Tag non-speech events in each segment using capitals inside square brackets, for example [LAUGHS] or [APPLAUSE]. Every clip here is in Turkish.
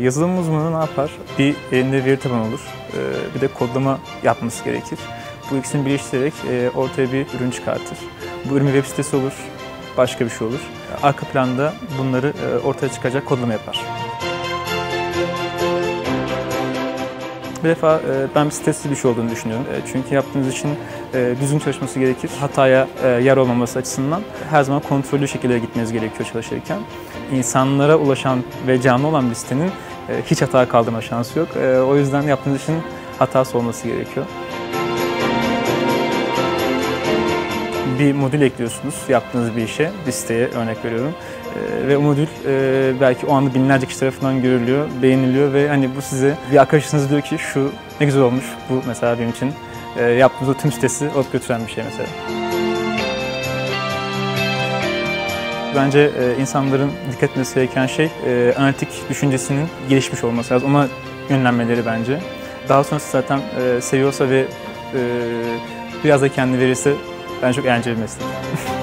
Yazılım uzmanı ne yapar? Bir elinde veri tabanı olur, ee, bir de kodlama yapması gerekir. Bu ikisini birleştirerek e, ortaya bir ürün çıkartır. Bu ürün web sitesi olur, başka bir şey olur. Arka planda bunları e, ortaya çıkacak kodlama yapar. Bir defa e, ben bir bir şey olduğunu düşünüyorum. Çünkü yaptığınız için düzgün çalışması gerekir. Hataya yer olmaması açısından her zaman kontrollü şekilde gitmeniz gerekiyor çalışırken. İnsanlara ulaşan ve canlı olan bir sitenin hiç hata kaldırma şansı yok. O yüzden yaptığınız için hatası olması gerekiyor. Bir modül ekliyorsunuz yaptığınız bir işe, bir siteye örnek veriyorum. E, ve o modül e, belki o anda binlerce kişi tarafından görülüyor, beğeniliyor ve hani bu size bir arkadaşınız diyor ki şu ne güzel olmuş, bu mesela benim için e, yaptığınız o tüm sitesi alıp götüren bir şey mesela. Bence e, insanların dikkat etmesi gereken şey e, analitik düşüncesinin gelişmiş olması lazım. Ona yönlenmeleri bence. Daha sonrası zaten seviyorsa ve biraz da kendi verirse ben çok eğlenceli bir meslek. [LAUGHS]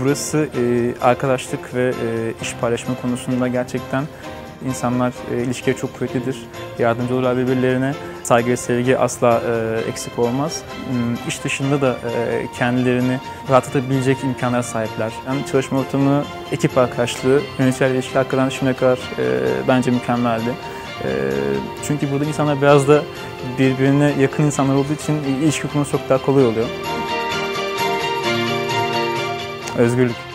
Burası e, arkadaşlık ve e, iş paylaşma konusunda gerçekten insanlar e, ilişkiye çok kuvvetlidir. Yardımcı olurlar birbirlerine. Saygı ve sevgi asla e, eksik olmaz. Hmm, iş dışında da e, kendilerini rahatlatabilecek imkanlara sahipler. Yani çalışma ortamı, ekip arkadaşlığı, yöneticilerle ilişki hakikaten şimdiye kadar e, bence mükemmeldi. E, çünkü burada insanlar biraz da birbirine yakın insanlar olduğu için ilişki kurması çok daha kolay oluyor. Özgürlük.